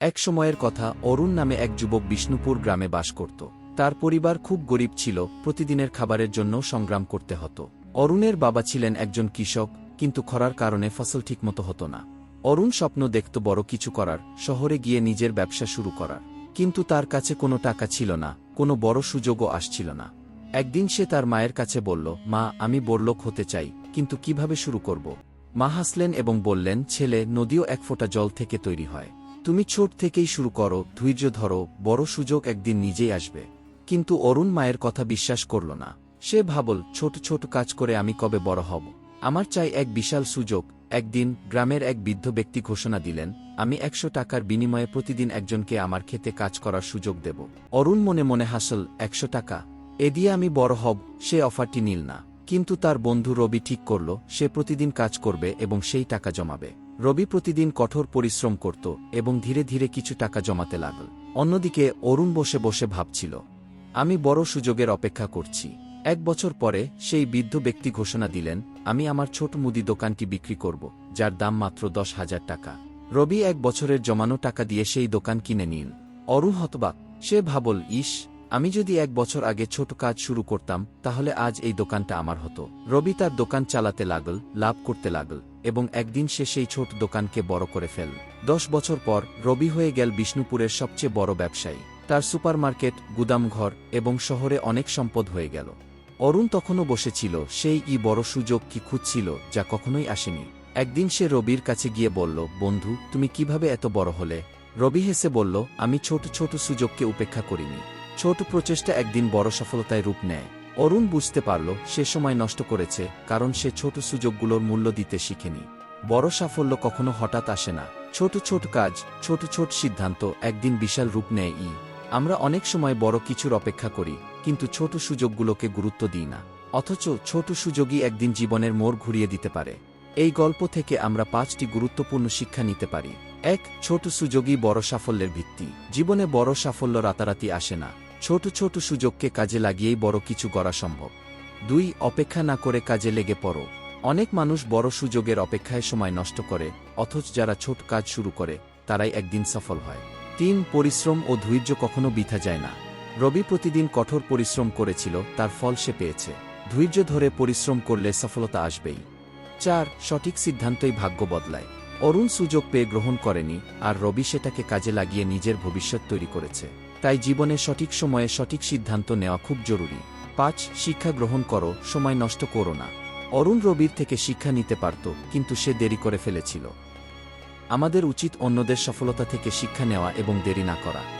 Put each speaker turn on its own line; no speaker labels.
এক সময়ের কথা অরুণ নামে এক যুবক বিষ্ণুপুর গ্রামে বাস করত। তার পরিবার খুব গরিব ছিল, প্রতিদিনের খাবারের জন্য সংগ্রাম করতে হতো। অরুণের বাবা ছিলেন একজন কৃষক, কিন্তু খরার কারণে ফসল ঠিকমতো হতো না। অরুণ স্বপ্ন দেখত বড় কিছু করার, শহরে গিয়ে নিজের ব্যবসা শুরু করার। কিন্তু তার কাছে কোনো টাকা ছিল না, কোনো বড় সুযোগও আসছিল না। একদিন সে তার মায়ের কাছে বলল, মা, আমি বড়লোক হতে চাই, কিন্তু কীভাবে শুরু করব? মা হাসলেন এবং বললেন, ছেলে, নদীও এক ফোঁটা জল থেকে তৈরি হয়। তুমি ছোট থেকেই শুরু করো, ধৈর্য ধরো, বড় সুযোগ একদিন নিজেই আসবে। কিন্তু অরুণ মায়ের কথা বিশ্বাস করল না। সে ভাবল, ছোট ছোট কাজ করে আমি কবে বড় হব? আমার চাই এক বিশাল সুযোগ। একদিন গ্রামের এক বৃদ্ধ ব্যক্তি ঘোষণা দিলেন, আমি একশো টাকার বিনিময়ে প্রতিদিন একজনকে আমার খেতে কাজ করার সুযোগ দেব। অরুণ মনে মনে হাসল, একশো টাকা? এ দিয়ে আমি বড় হব। সে অফারটি নিল না। কিন্তু তার বন্ধু রবি ঠিক করল, সে প্রতিদিন কাজ করবে এবং সেই টাকা জমাবে। রবি প্রতিদিন কঠোর পরিশ্রম করত এবং ধীরে ধীরে কিছু টাকা জমাতে লাগল। অন্যদিকে অরুণ বসে বসে ভাবছিল, আমি বড় সুযোগের অপেক্ষা করছি। এক বছর পরে সেই বৃদ্ধ ব্যক্তি ঘোষণা দিলেন, আমি আমার ছোট মুদি দোকানটি বিক্রি করব, যার দাম মাত্র দশ হাজার টাকা। রবি এক বছরের জমানো টাকা দিয়ে সেই দোকান কিনে নিন। অরুণ হতবাক, সে ভাবল, ইস, আমি যদি এক বছর আগে ছোট কাজ শুরু করতাম, তাহলে আজ এই দোকানটা আমার হতো। রবি তার দোকান চালাতে লাগল, লাভ করতে লাগল। এবং একদিন সে সেই ছোট দোকানকে বড় করে ফেল। দশ বছর পর রবি হয়ে গেল বিষ্ণুপুরের সবচেয়ে বড় ব্যবসায়ী। তার সুপারমার্কেট, গুদামঘর এবং শহরে অনেক সম্পদ হয়ে গেল। অরুণ তখনও বসেছিল, সেই ই বড় সুযোগ কি খুঁজছিল যা কখনোই আসেনি। একদিন সে রবির কাছে গিয়ে বলল, বন্ধু, তুমি কীভাবে এত বড় হলে? রবি হেসে বলল, আমি ছোট ছোট সুযোগকে উপেক্ষা করিনি। ছোট প্রচেষ্টা একদিন বড় সফলতায় রূপ নেয়। অরুণ বুঝতে পারল সে সময় নষ্ট করেছে, কারণ সে ছোট সুযোগগুলোর মূল্য দিতে শিখেনি। বড় সাফল্য কখনো হঠাৎ আসে না। ছোট ছোট কাজ, ছোট ছোট সিদ্ধান্ত, একদিন বিশাল রূপ নেয় ই। আমরা অনেক সময় বড় কিছুর অপেক্ষা করি, কিন্তু ছোট সুযোগগুলোকে গুরুত্ব দিই না। অথচ ছোট সুযোগই একদিন জীবনের মোড় ঘুরিয়ে দিতে পারে। এই গল্প থেকে আমরা পাঁচটি গুরুত্বপূর্ণ শিক্ষা নিতে পারি। এক, ছোট সুযোগই বড় সাফল্যের ভিত্তি। জীবনে বড় সাফল্য রাতারাতি আসে না। ছোট ছোট সুযোগকে কাজে লাগিয়েই বড় কিছু করা সম্ভব। দুই, অপেক্ষা না করে কাজে লেগে পড়ো। অনেক মানুষ বড় সুযোগের অপেক্ষায় সময় নষ্ট করে, অথচ যারা ছোট কাজ শুরু করে, তারাই একদিন সফল হয়। তিন, পরিশ্রম ও ধৈর্য কখনো বিথা যায় না। রবি প্রতিদিন কঠোর পরিশ্রম করেছিল, তার ফল সে পেয়েছে। ধৈর্য ধরে পরিশ্রম করলে সফলতা আসবেই। চার, সঠিক সিদ্ধান্তই ভাগ্য বদলায়। অরুণ সুযোগ পেয়ে গ্রহণ করেনি, আর রবি সেটাকে কাজে লাগিয়ে নিজের ভবিষ্যৎ তৈরি করেছে। তাই জীবনে সঠিক সময়ে সঠিক সিদ্ধান্ত নেওয়া খুব জরুরি। পাঁচ, শিক্ষা গ্রহণ করো, সময় নষ্ট করো না। অরুণ রবির থেকে শিক্ষা নিতে পারত, কিন্তু সে দেরি করে ফেলেছিল। আমাদের উচিত অন্যদের সফলতা থেকে শিক্ষা নেওয়া এবং দেরি না করা।